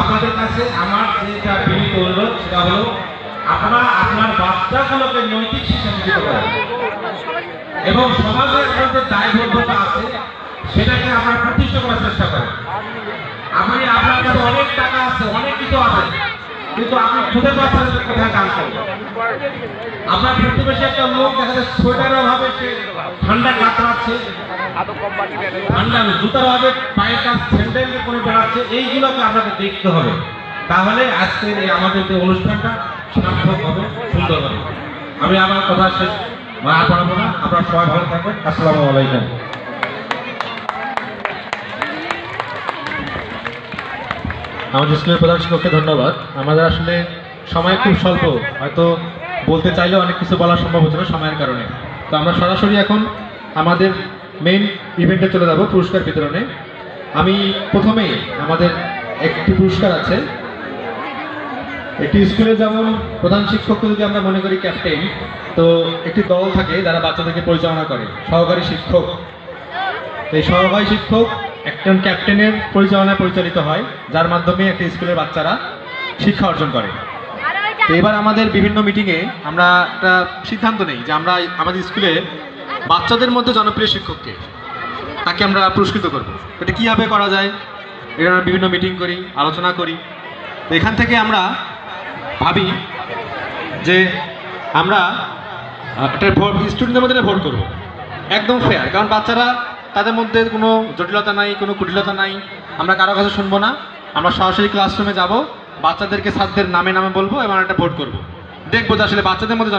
আপনাদের কাছে আমার যেটা বিনীত অনুরোধ, সেটা হলো, আপনারা আপনার বাচ্চাগুলোকে নৈতিক শিক্ষা এবং সমাজের মধ্যে দায়বদ্ধতা আছে সেটাকে আমরা প্রতিষ্ঠা করার চেষ্টা করেন আপনি আপনার কাছে অনেক টাকা আছে, অনেক কিছু আছে। কিন্তু আপনি খুঁজে পাচ্ছেন কোথায় দান করবেন আপনার প্রতিবেশী একটা লোক দেখা যাচ্ছে সোয়েটারের অভাবে সে ঠান্ডা কাতরাচ্ছে ঠান্ডা জুতার অভাবে পায়ের কাজ স্যান্ডেল করে বেড়াচ্ছে, এইগুলোকে আপনাকে দেখতে হবে। তাহলে আজকের এই আমাদের যে অনুষ্ঠানটা সার্থক হবে, সুন্দর হবে। আমি আমার কথা শেষ বাড়াবো না। আপনারা সবাই ভালো থাকবেন। আসসালামু আলাইকুম। আমাদের স্কুলের প্রধান শিক্ষককে ধন্যবাদ। আমাদের আসলে সময় খুব স্বল্প। হয়তো বলতে চাইলেও অনেক কিছু বলা সম্ভব হচ্ছে না সময়ের কারণে। তো আমরা সরাসরি এখন আমাদের মেইন ইভেন্টে চলে যাব, পুরস্কার বিতরণে। আমি প্রথমেই আমাদের একটি পুরস্কার আছে। একটি স্কুলে যেমন প্রধান শিক্ষককে যদি আমরা মনে করি ক্যাপ্টেন তো একটি দল থাকে যারা বাচ্চাদেরকে পরিচালনা করে, সহকারী শিক্ষক। এই সহকারী শিক্ষক একজন ক্যাপ্টেনের পরিচালনায় পরিচালিত হয়, যার মাধ্যমে একটা স্কুলের বাচ্চারা শিক্ষা অর্জন করে। তো এবার আমাদের বিভিন্ন মিটিংয়ে আমরা একটা সিদ্ধান্ত নেই যে আমরা আমাদের স্কুলে বাচ্চাদের মধ্যে জনপ্রিয় শিক্ষককে তাকে আমরা পুরস্কৃত করব। এটা কীভাবে করা যায়? এটা আমরা বিভিন্ন মিটিং করি, আলোচনা করি। তো এখান থেকে আমরা ভাবি যে আমরা একটা ভোট, স্টুডেন্টদের মধ্যে ভোট করব। একদম ফেয়ার কারণ বাচ্চারা তাদের মধ্যে কোনো জটিলতা নাই, কোনো কুটিলতা নাই। আমরা কারও কাছে শুনব না। আমরা সরাসরি ক্লাসরুমে যাব। বাচ্চাদেরকে ছাত্রদের নামে নামে বলব এবং একটা ভোট করব। দেখব যে আসলে বাচ্চাদের মধ্যে